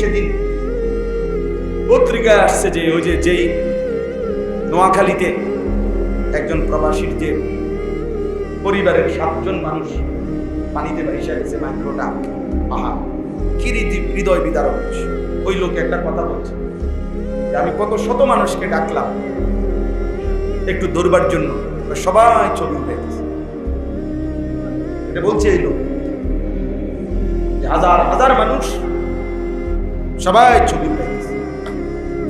সেদিন পত্রিকায় আসছে যে, ওই যে, যেই নোয়াখালীতে একজন প্রবাসীর যে পরিবারের সাতজন মানুষ পানিতে ভাইসা গেছে, মাইক্রোটা হৃদয় বিদারক। ওই লোক একটা কথা বলছে আমি কত শত মানুষকে ডাকলাম, একটু দৌড়বার জন্য। সবাই ছবি উঠাইতেছে এটা বলছে এই লোক হাজার হাজার মানুষ সবাই ছবি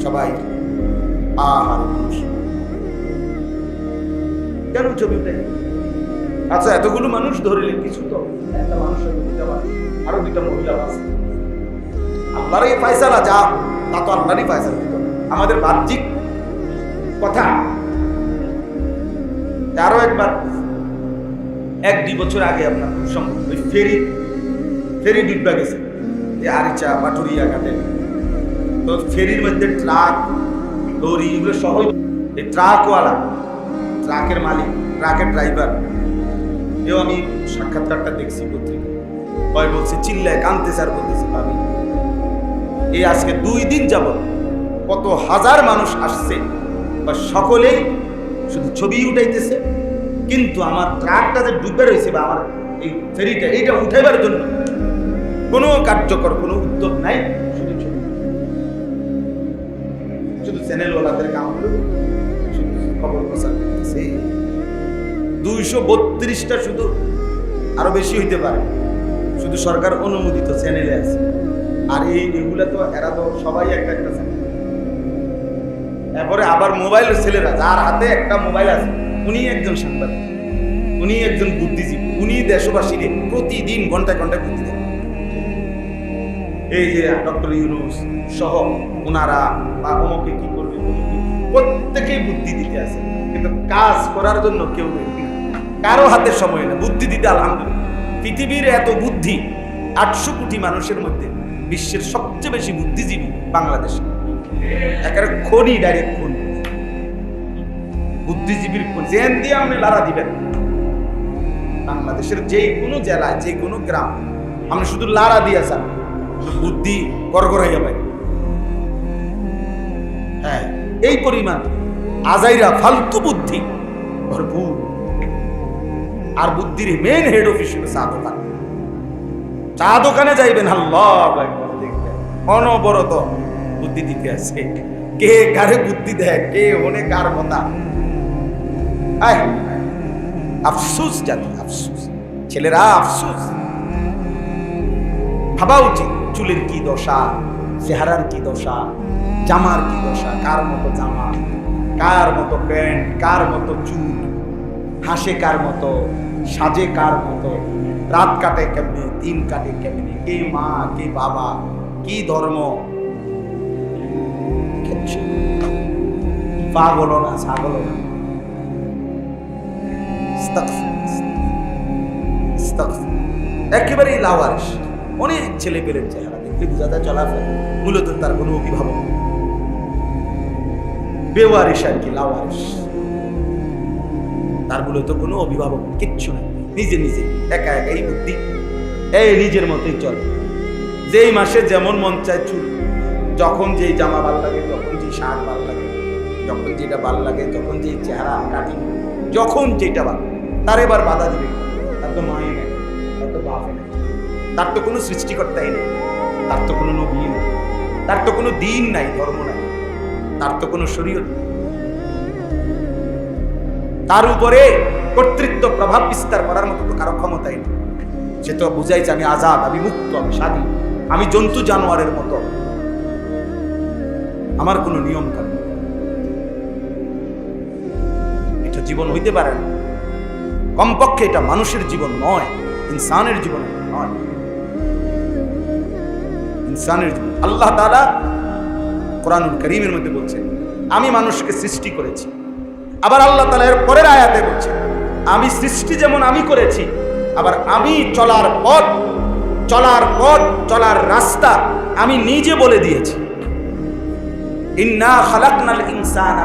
সবাই আহার কেন ছবি আচ্ছা এতগুলো মানুষ ধরিলে কিছু তো? একটা মানুষ দুইটা মানুষ, আরও দুইটা মহিলা আছে আল্লাহর এই ফায়সালা, যা, তা তো আল্লাহরই ফায়সালা। দিত আমাদের বাহ্যিক কথা। আরও একবার। এক দুই বছর আগে আপনার সম্ভব ওই ফেরি ফেরি ডুববা গেছে। এই আরিচা পাটুরিয়া ঘাটে তো ফেরির মধ্যে ট্রাক লরি এগুলো সহ এই ট্রাকওয়ালা ট্রাকের মালিক ট্রাকের ড্রাইভার এও আমি সাক্ষাৎকারটা দেখছি পত্রিকা ভয় বলছে চিল্লায় কানতে স্যার বলতেছে ভাবি এই আজকে দুই দিন যাবত কত হাজার মানুষ আসছে বা সকলেই শুধু ছবি উঠাইতেছে কিন্তু আমার ট্রাকটা যে ডুবে রয়েছে বা আমার এই ফেরিটা এইটা উঠাইবার জন্য কোনো কার্যকর, কোনো উদ্যোগ নাই, শুধু চ্যানেলওয়ালাদের কাম খবর প্রচার করতেছে দুইশো বত্রিশটা শুধু আরও বেশি হইতে পারে। শুধু সরকার অনুমোদিত চ্যানেলে আছে। আর এই এগুলা তো এরা তো সবাই একটা একটা চ্যানেল। এরপরে আবার মোবাইল ছেলেরা, যার হাতে একটা মোবাইল আছে, উনি একজন সাংবাদিক, উনি একজন বুদ্ধিজীবী, উনি দেশবাসীকে প্রতিদিন ঘন্টায় ঘন্টায় বুদ্ধি দেন এই যে ডক্টর ইউনুস সহ ওনারা বা অমকে কি করবে প্রত্যেকেই বুদ্ধি দিতে আছে। কিন্তু কাজ করার জন্য কেউ নেই কারও হাতে সময় না। বুদ্ধি দিতে আলহামদুলিল্লাহ। পৃথিবীর এত বুদ্ধি আটশো কোটি মানুষের মধ্যে বিশ্বের সবচেয়ে বেশি বুদ্ধিজীবী বাংলাদেশ। একেবারে খনি ডাইরেক্ট খনি। বুদ্ধিজীবীর জেন দিয়ে আপনি লারা দিবেন। বাংলাদেশের যে কোনো জেলায় যে কোনো গ্রাম, আপনি শুধু লারা দিয়ে যান। বুদ্ধি গড়গড়াইয়া পাই হ্যাঁ এই পরিমাণ আজাইরা ফালতু বুদ্ধি, ভরপুর। আর বুদ্ধির মেন হেড অফিস হলো চা দোকান। চা দোকানে যাইবেন, আল্লাহ দেখবেন অনবরত বুদ্ধি দিতে আছে। কে কারে বুদ্ধি দেয়, কে হনে কার আয়, আফসুস জাতি, আফসুস। ছেলেরা আফসুস। ভাবা উচিত। চুলের কি দশা, চেহারার কি দশা, জামার কি দশা, কার মতো জামা, কার মতো প্যান্ট, কার মতো চুল, হাসে কার মতো, সাজে কার মতো, রাত কাটে কেমনে, দিন কাটে কেমনে, কে মা, কে বাবা, কি ধর্ম। পাগল না, ছাগল না। একেবারেই লাওয়ারিস অনেক ছেলে পেলের চেহারা যায় চলাফেরা মূলত তার কোনো অভিভাবক। বেওয়ারিস আর কি লাওয়ারিস তার মূলত কোনো অভিভাবক কিচ্ছু নেই। নিজে নিজে, একা একাই বুদ্ধি। এই নিজের মতোই চল। যেই মাসে যেমন মন চায় চুল। যখন যেই জামা ভালো লাগে, তখন যেই শার্ট ভালো লাগে। যখন যেটা ভালো লাগে, তখন যেই চেহারা কাটিং যখন যেটা ভালো তার এবার বাধা দিবে। তার তো মায়ে নেই, তার তো বাপে নেই। তার তো কোনো সৃষ্টিকর্তাই নেই। তার তো কোনো নবী নেই। তার তো কোনো দিন নাই, ধর্ম নাই। তার তো কোনো শরীয়ত নেই। তার উপরে কর্তৃত্ব, প্রভাব বিস্তার করার মতো কারও ক্ষমতাই নেই। সে তো বুঝাইছে আমি আজাদ, আমি মুক্ত, আমি স্বাধীন, আমি জন্তু জানোয়ারের মতো। আমার কোনো নিয়ম কানুন এটা জীবন হইতে পারে না। কমপক্ষে এটা মানুষের জীবন নয়, ইনসানের জীবন নয়। ইনসানের জীবন আল্লাহ তালা কোরআনুল করিমের মধ্যে বলছেন আমি মানুষকে সৃষ্টি করেছি। আবার আল্লাহ তালা এর পরের আয়াতে বলছেন আমি সৃষ্টি যেমন আমি করেছি, আবার আমি চলার পথ চলার পথ, চলার রাস্তা আমি নিজে বলে দিয়েছি। ইনসানা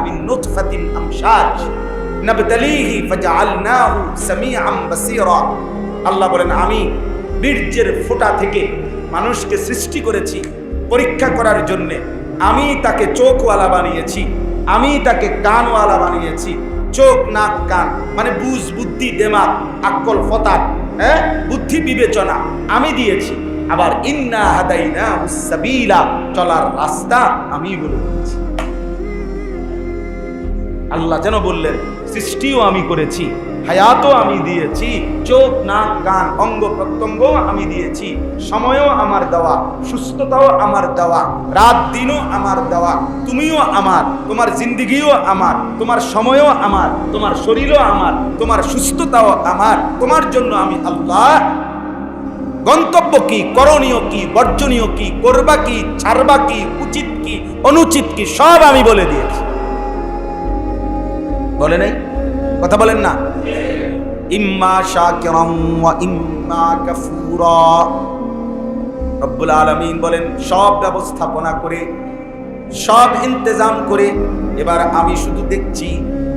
আল্লাহ বলেন, আমি বীর্যের ফোঁটা থেকে মানুষকে সৃষ্টি করেছি, পরীক্ষা করার জন্যে। আমি তাকে চোখওয়ালা বানিয়েছি, আমি তাকে কানওয়ালা বানিয়েছি। চোখ, নাক, কান মানে বুঝ, বুদ্ধি দেমাগ আকল ফতার হ্যাঁ? বুদ্ধি বিবেচনা আমি দিয়েছি। আবার ইন্না হাদাইনা সাবিলা, চলার রাস্তা আমি বলে দিয়েছি আল্লাহ যেন বললেন, সৃষ্টিও আমি করেছি হায়াতও আমি দিয়েছি, চোখ, নাক, কান, অঙ্গ প্রত্যঙ্গ আমি দিয়েছি, সময়ও আমার দেওয়া, সুস্থতাও আমার দেওয়া, রাত দিনও আমার দেওয়া, তুমিও আমার, তোমার জিন্দিগিও আমার, তোমার সময়ও আমার, তোমার শরীরও আমার, তোমার সুস্থতাও আমার, তোমার জন্য আমি আল্লাহ গন্তব্য কি, করণীয় কি, বর্জনীয় কি, করবা কি, ছাড়বা কি, উচিত কি, অনুচিত কি, সব আমি বলে দিয়েছি। বলে নাই? কথা বলেন না। ইম্মা শাকিরাম ওয়া ইম্মা কাফুরা। রব্বুল আলামিন বলেন, সব ব্যবস্থাপনা করে, সব ইন্তজাম করে, এবার আমি শুধু দেখছি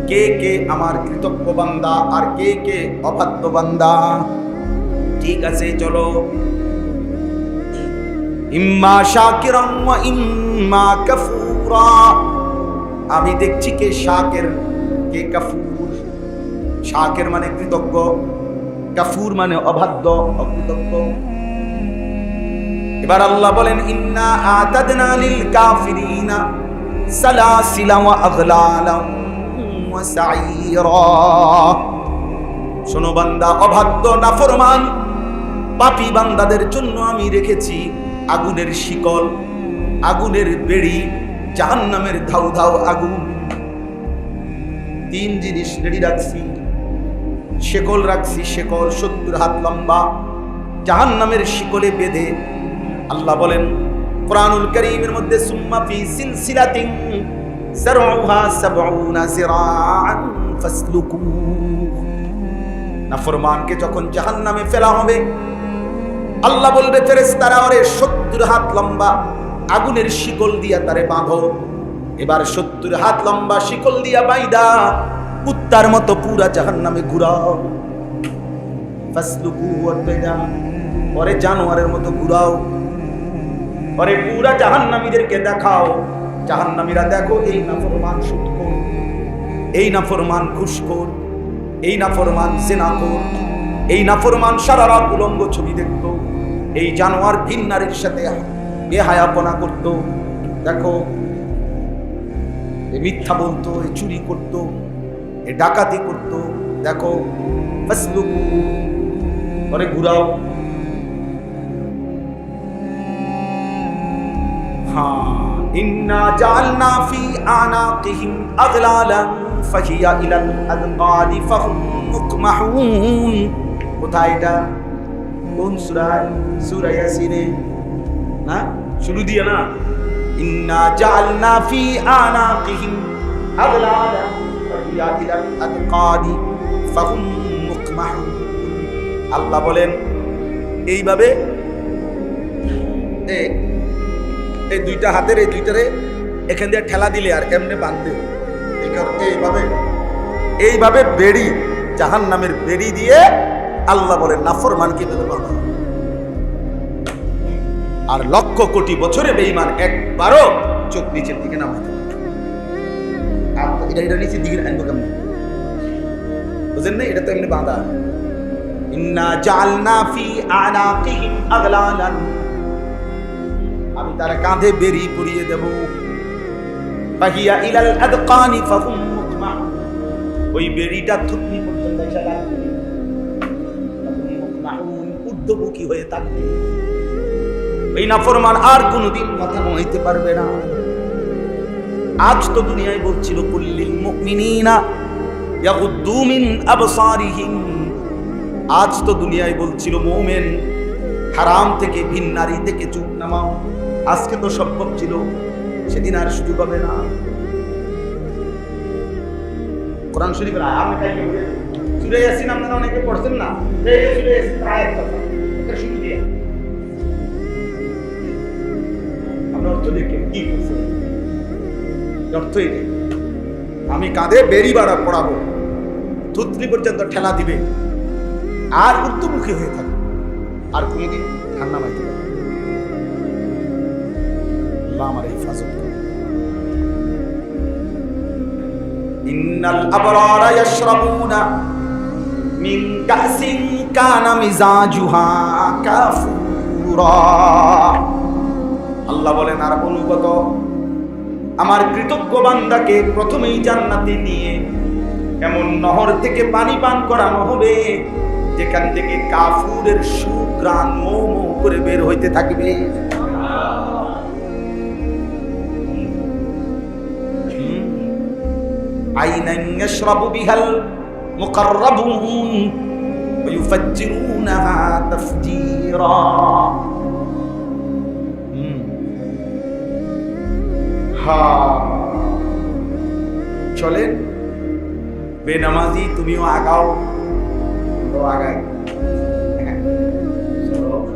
কে কে আমার কৃতজ্ঞ বান্দা আর কে কে অবাধ্য বান্দা। ঠিক আছে, চলো। ইম্মা শাকিরাম ওয়া ইম্মা কাফুরা। আমি দেখছি কে শাকের, কে কাফুর। শাকের মানে কৃতজ্ঞ, কাফুর মানে অবাধ্য, অকৃতজ্ঞ। এবার আল্লাহ বলেন, ইন্না আতাদনা লিল কাফিরিনা সালাসিলা ওয়া আগলালা ওয়া সাইরা। শোনো বান্দা, অবাধ্য, নাফরমান, পাপী বান্দাদের জন্য আমি রেখেছি আগুনের শিকল, আগুনের বেড়ি, জাহান্নামের ধাউ ধাউ আগুন। তিন জিনিস রেডি রাখছি। শেকল রাখছি, শেকল সত্তর হাত লম্বা, জাহান্নামের শিকলে বেঁধে। আল্লাহ বলেন, কোরআনুল করিমের মধ্যে সুম্মা ফি সিলসিলাতিন সারউহা সাবউনা জিরাআন ফাসলুকু। নাফরমানকে যখন জাহান্নামে ফেলা হবে, আল্লাহ বলবে, ফেরেশতারা ওরে সত্তর হাত লম্বা, আগুনের শিকল দিয়া তারে বাঁধো। এবার সত্তর হাত লম্বা শিকল দিয়া বাইদা কুত্তার মতো পুরা জাহান্নামে ঘুরাও। পরে জানোয়ারের মতো ঘুরাও। পরে পুরা জাহান্নামীদেরকে দেখাও। জাহান্নামীরা দেখো, এই নাফরমান সুৎখোর, এই নাফরমান ঘুষখোর এই নাফরমান জেনাখোর এই নাফরমান সারা রাত উলঙ্গ ছবি দেখতো। এই জানোয়ার ভিন নারীর সাথে এ হায়াপনা করতো। দেখো মিথ্যা বলতো চুরি করতো। এ ডাকাতি করত। দেখো পরে ঘুরাও। হ্যাঁ, শুরু দিয়ে না। ইন্না জালনা ফি আনাকিহিম আগলালা ফাহুম আল্লাহ বলেন, এইভাবে এই দুইটা হাতের, এই দুইটারে এখান দিয়ে ঠেলা দিলে আর এমনি কারণে এইভাবে এইভাবে বেড়ি জাহান নামের বেড়ি দিয়ে আল্লাহ বলেন নাফর মানকে বেঁধে বাঁধা। আর লক্ষ কোটি বছরে বেইমান একবারও চোখ নিচের দিকে নামাতে এটা এটা নিচের দিকে আনব কেমন বুঝেন না এটা তো এমনি বাঁধা হয়ে থাকবে এই আর কোনোদিন মাথা নোয়াইতে পারবে না আজ তো দুনিয়ায় বলছিল, কুল্লিল মুমিনিনা ইয়াগুদ্দু মিন আবসারিহিম। আজ তো দুনিয়ায় বলছিল, মোমেন, হারাম থেকে ভিন নারী থেকে চুপ নামাও। আজকে তো সম্ভব ছিল সেদিন আর সুযোগ হবে না। কোরআন শরীফের আমি বলে সুরে ইয়াসিন আপনারা অনেকে পড়ছেন না? সুরে ইয়াসিন আয়াত কথা। শুরু দিয়ে আমরা অর্থ দেখে কি করছে? অর্থ এই আমি কাঁধে বেরি বাড়া পড়াবো। থুতনি পর্যন্ত ঠেলা দিবে। আর ঊর্ধ্বমুখী হয়ে থাকবে। আর কোনোদিন ঠান্ডা মাইতে পারবে আমার করে ইন্নাল মিন কাসিন কানা মিজাজুহা কাফুরা। আল্লাহ বলেন, আর অনুগত আমার কৃতজ্ঞ বান্দাকে প্রথমেই জান্নাতে নিয়ে এমন নহর থেকে পানি পান করানো হবে, যেখান থেকে কাফুরের সুগ্রাণ মৌ মৌ করে বের হইতে থাকবে। আইনান হা। চলেন। বেনামাজি তুমিও আগাও। আগাই। চলো,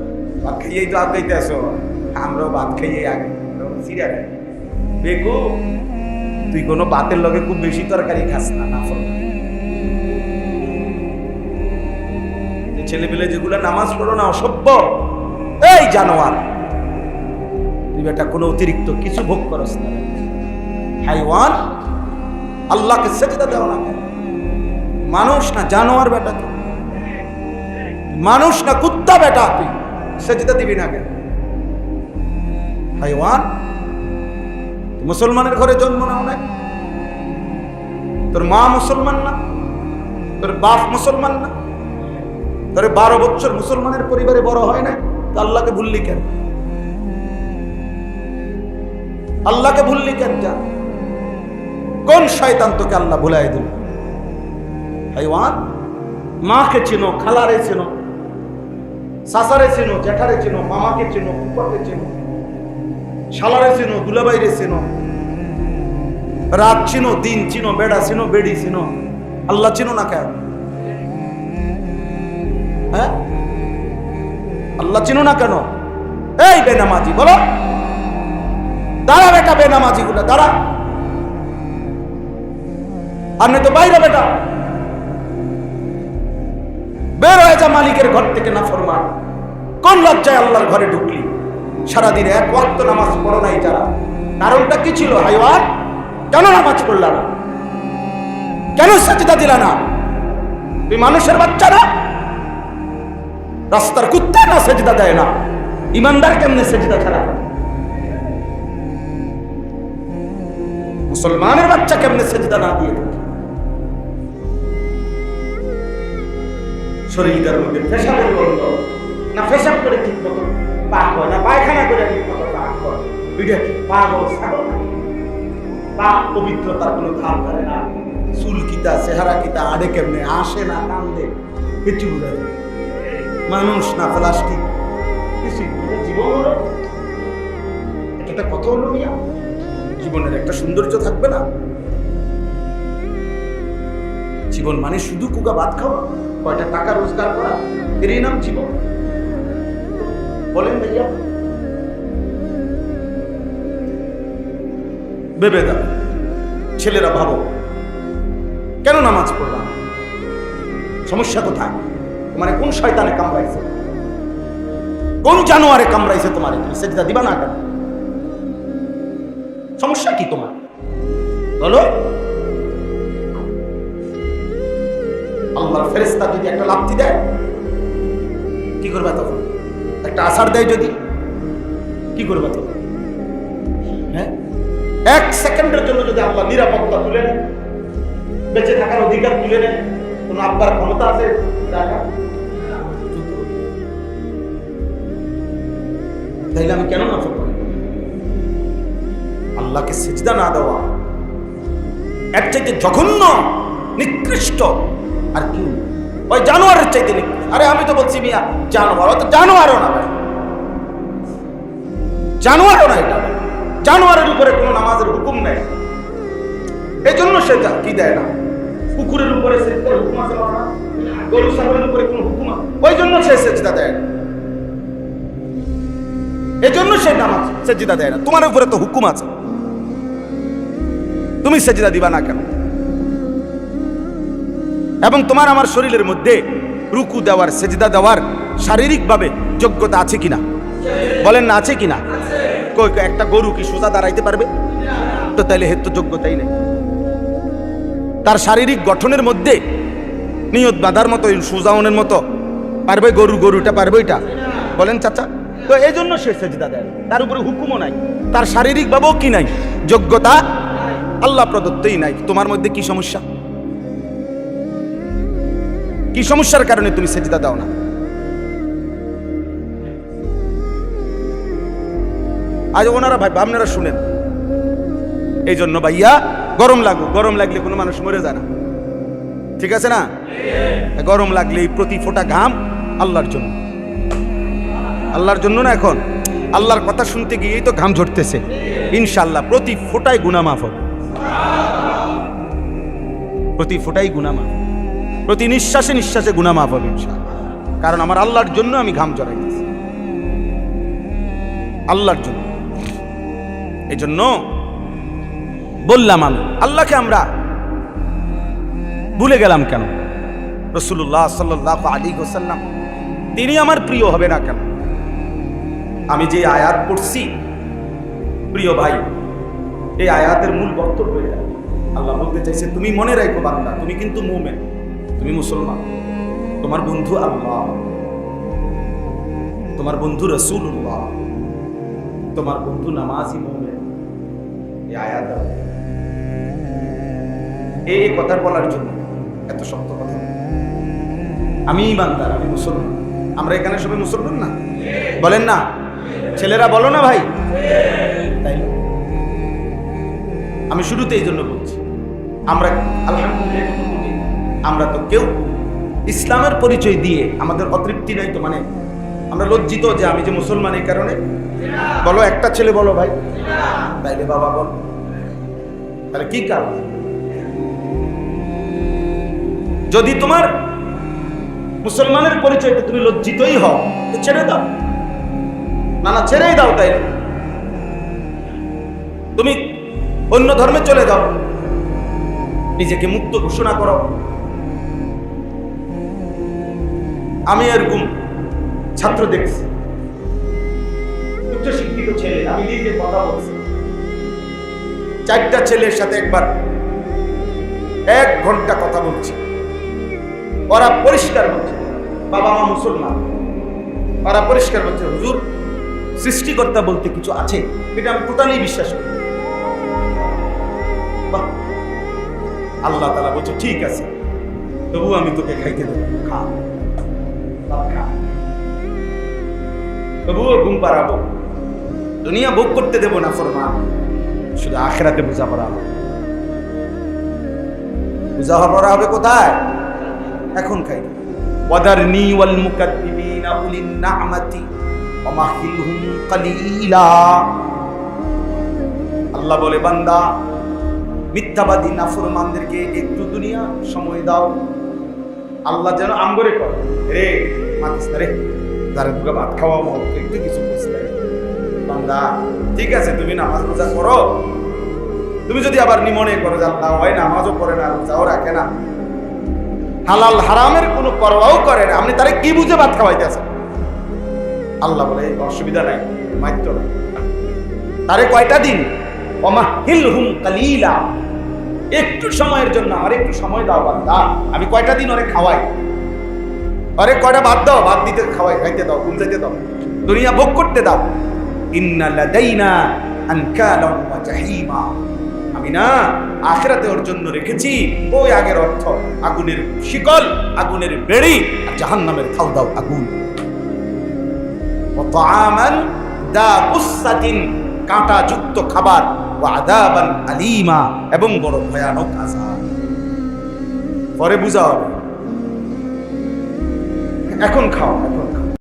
ভাত খাইয়েই তো আগাইতে আসো। আমরাও ভাত খাইয়ে আগে সিরিয়া খাই। বেকু তুই কোনো বাতের লগে খুব বেশি তরকারি খাস না না ছেলেপেলে যেগুলো নামাজ পড়ো না অসভ্য। এই জানোয়ার। বেটা কোনো অতিরিক্ত কিছু ভোগ করস না। হাইওয়ান, আল্লাহকে সেজদা দেওয়া না মানুষ না জানোয়ার বেটা মানুষ না কুত্তা বেটা তুই। সেজদা দিবি না কেন? হাইওয়ান মুসলমানের ঘরে জন্ম নাও নাই তোর মা মুসলমান না, তোর বাপ মুসলমান না। তোর বারো বছর মুসলমানের পরিবারে বড় হয় না তো আল্লাহকে ভুললি কেন? আল্লাহকে ভুললি কেন যা? কোন শয়তান তোকে আল্লাহ ভুলাই দিল? হাইওয়ান, মাকে চিনো, খালারে চিনো, সাসারে চিনো, জ্যাঠারে চিনো, মামাকে চিনো ফুপাকে চিনো, শালারে চিনো দুলাবাইরে চিনো, রাত চিনো, দিন চিনো, বেড়া চিনো, বেড়ি চিনো, আল্লাহ চিনো না কেন? হ্যাঁ? আল্লাহ চিনো না কেন? এই বেনামাজি, বলো। দাঁড়া বেটা বেনামাজি গুলো দাঁড়া। আর নয় তো বাইরে বেটা। বের হয়ে যা মালিকের ঘর থেকে না ফরমান কোন লজ্জায় আল্লাহর ঘরে ঢুকলি? সারাদিনে এক ওয়াক্ত নামাজ পড়ো নাই যারা। কারণটা কি ছিল? হাইওয়ান কেন নামাজ পড়লা না? কেন সচেতা দিলা না? তুই মানুষের বাচ্চা না? রাস্তার কুত্তা না সেজদা দেয় না? ইমানদার কেমনে সেজদা ছাড়া? মুসলমানের বাচ্চা কেমনে সেজদা না দিয়ে মধ্যে পেশাবের গন্ধ। না পেশাব করে ঠিক মতো পাক হয়, না পায়খানা করে ঠিক মতো পাক হয়। কি পবিত্রতার কোনো ধার ধরে না? চুল কিতা, চেহারা কিতা, আড়ে কেমনে? আসে না, কান্দে মানুষ না প্লাস্টিক? জীবন হলো। এটা কত হলো মিয়া। জীবনের একটা সৌন্দর্য থাকবে না। জীবন মানে শুধু কুকা ভাত খাওয়া, কয়টা টাকা রোজগার করা, এরই নাম জীবন। বলেন ভাইয়া। ভেবে দাও ছেলেরা ভাবো, কেন নামাজ পড়লাম সমস্যা কোথায়? মানে কোন শয়তানে কামড়াইছে? কোন জানোয়ারে কামড়াইছে তোমার তুমি? সেজদা দিবা না কেন? সমস্যা কি তোমার? বলো। আল্লাহর ফেরেস্তা যদি একটা লাপ্তি দেয়, কি করবে তখন? একটা আসার দেয় যদি, কি করবে তখন? হ্যাঁ? এক সেকেন্ডের জন্য যদি আল্লাহ নিরাপত্তা তুলে নেয়, বেঁচে থাকার অধিকার তুলে নেয়, কোন আব্বার ক্ষমতা আছে? তাইলে আমি কেন না আল্লাহকে সেজদা না দেওয়া, এর চাইতে জঘন্য, নিকৃষ্ট, আর কি? ওই জানোয়ারের চাইতে নিকৃষ্ট। আরে আমি তো বলছি মিয়া, জানোয়ার তো জানোয়ারও না। জানোয়ারও না এটা জানোয়ারের উপরে কোনো নামাজের হুকুম নেই। এই জন্য সে কি দেয় না? কুকুরের উপরে হুকুম আছে গরু, ছাগলের উপরে কোনো হুকুম ওই জন্য সে সেজদা দেয় না। এজন্য সে নামাজ সেজদা দেয় না। তোমার উপরে তো হুকুম আছে। তুমি সেজদা দিবা না কেন? এবং তোমার আমার শরীরের মধ্যে রুকু দেওয়ার, সেজদা দেওয়ার শারীরিকভাবে যোগ্যতা আছে কিনা? বলেন না, আছে কিনা? একটা গরু কি সোজা দাঁড়াইতে পারবে? তো তাইলে হের তো যোগ্যতাই নেই। তার শারীরিক গঠনের মধ্যে নিয়ত বাঁধার মতো, সুজাউনের মতো পারবে গরু, গরুটা পারবে এটা। বলেন চাচা। তো এই জন্য সে সেজদা দেয়। তার উপরে হুকুমও নাই। তার শারীরিক ভাবেও কি নাই? যোগ্যতা আল্লাহ প্রদত্তই নাই। তোমার মধ্যে কি সমস্যা? কি সমস্যার কারণে তুমি সেজদা দাও না? আজ ওনারা ভাই, আপনারা শুনেন। এই জন্য ভাইয়া, গরম লাগুক। গরম লাগলে কোনো মানুষ মরে যায় না। ঠিক আছে না? গরম লাগলে এই প্রতি ফোঁটা ঘাম আল্লাহর জন্য। আল্লাহর জন্য না এখন? আল্লাহর কথা শুনতে গিয়েই তো ঘাম ঝরতেছে। ইনশাল্লাহ প্রতি ফোঁটায় গুণা মাফ হবে। প্রতি ফোঁটাই গুণা মাফ। প্রতি নিঃশ্বাসে নিঃশ্বাসে গুণা মাফ হবে কারণ আমার আল্লাহর জন্য আমি ঘাম জড়াইতেছি আল্লাহর জন্য। এই জন্য বললাম আমি, আল্লাহকে আমরা ভুলে গেলাম কেন? রসুল্লাহ সাল্লাহ আলী হোসাল্লাম তিনি আমার প্রিয় হবে না কেন? আমি যে আয়াত পড়ছি, প্রিয় ভাই এই আয়াতের মূল বক্তব্য এটা। আল্লাহ বলতে চাইছে, তুমি মনে রাখো বান্দা, তুমি কিন্তু মুমেন, তুমি মুসলমান। তোমার বন্ধু আল্লাহ, তোমার বন্ধু রসুল রসুল্লাহ তোমার বন্ধু নামাজি মুমেন। এই আয়াত এই কথা বলার জন্য এত শক্ত কথা। আমি ইমানদার আমি মুসলমান। আমরা এখানে সবাই মুসলমান না? বলেন না। ছেলেরা বলো না ভাই? আমি শুরুতে এই জন্য বলছি, আমরা আলহামদুলিল্লাহ আমরা তো কেউ ইসলামের পরিচয় দিয়ে আমাদের অতৃপ্তি নাই তো মানে আমরা লজ্জিত যে আমি যে মুসলমান এই কারণে? বলো একটা ছেলে বলো ভাই। তাইলে বাবা বল। তাহলে কি কারণ? যদি তোমার মুসলমানের পরিচয়তে তুমি লজ্জিতই হও, তো ছেড়ে দাও। না না, ছেড়েই দাও তাই তুমি অন্য ধর্মে চলে যাও। নিজেকে মুক্ত ঘোষণা করো। আমি এরকম ছাত্র দেখছি। উচ্চ শিক্ষিত ছেলে, আমি নিজে কথা বলছি। চারটা ছেলের সাথে একবার এক ঘণ্টা কথা বলছি। ওরা পরিষ্কার বলছে, বাবা মা মুসলমান। ওরা পরিষ্কার বলছে, হুজুর, সৃষ্টিকর্তা বলতে কিছু আছে? এটা আমি টোটালি বিশ্বাস করি আল্লাহ তালা বলছে, ঠিক আছে তবু আমি তোকে খাইতে দেবো। খা। তবুও ঘুম পাড়াবো। দুনিয়া ভোগ করতে দেবো না ফরমান শুধু আখেরাতে বোঝা পড়া হবে। বোঝা পড়া হবে কোথায়? এখন খাই। ওয়াদারনি ওয়াল মুকাদ্দিমিনা উলিন না'মাতি ওয়া মাহিলহুম কালিলা। আল্লাহ বলে, বান্দা মিথ্যাবাদী, নাফরমানদেরকে একটু দুনিয়া সময় দাও। আল্লাহ যেন আমগরে কর, রে, মাতিস রে তারে ভাত খাওয়াবো একটু কিছু বুঝতে বান্দা, ঠিক আছে, তুমি নামাজ রোজা করো। তুমি যদি আবার নিমনে করো যে আল্লাহ হয় নামাজও করে না, রোজাও রাখে না। হালাল হারামের কোনো পরোয়াও করে না। আপনি তারে কি বুঝে ভাত খাওয়াইতেছেন? আল্লাহ বলে অসুবিধা নাই না তারে কয়টা দিন? একটু সময়ের জন্য আমার একটু সময় দাও আমি কয়টা দিন খাওয়াই? কয়টা ভাত দাও? ভাত দিতে খাওয়াই, খাইতে দাও, ঘুম যাইতে দাও। দুনিয়া ভোগ করতে দাও। আমি না আখেরাতে ওর জন্য রেখেছি। ওই আগের অর্থ, আগুনের শিকল, আগুনের বেড়ি আর জাহান নামের থাও দাও, আগুন। কাঁটা যুক্ত খাবার। ওয়া আযাবান আলিমা এবং বড় ভয়ানক আজাব পরে বুঝা হবে। এখন খাও